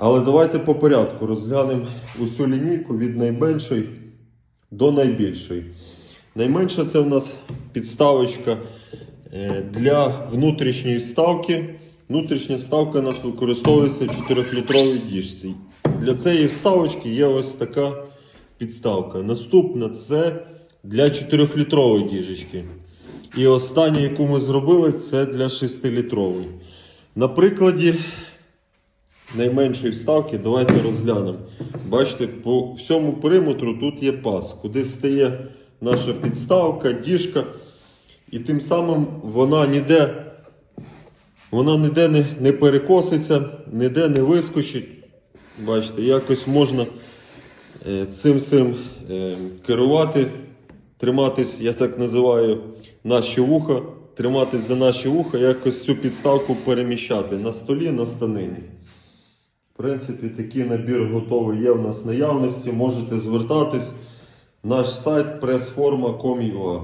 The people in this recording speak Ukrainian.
Але давайте по порядку розглянемо усю лінійку від найменшої до найбільшої. Найменша це в нас підставочка е, для внутрішньої вставки. Внутрішня вставка у нас використовується в 4-літровій діжці. Для цієї вставочки є ось така підставка. Наступна це для 4-літрової діжечки. І остання, яку ми зробили, це для 6-літрової. На прикладі найменшої вставки давайте розглянемо. Бачите, по всьому периметру тут є пас, куди стає наша підставка, діжка. І тим самим вона ніде, вона ніде не, не перекоситься, ніде не вискочить. Бачите, якось можна е, цим цим е, керувати, триматись, я так називаю, наші вуха, триматись за наші вуха, якось цю підставку переміщати на столі, на станині. Принципі, такий набір готовий є в нас наявності. Можете звертатись. Наш сайт pressforma.com.ua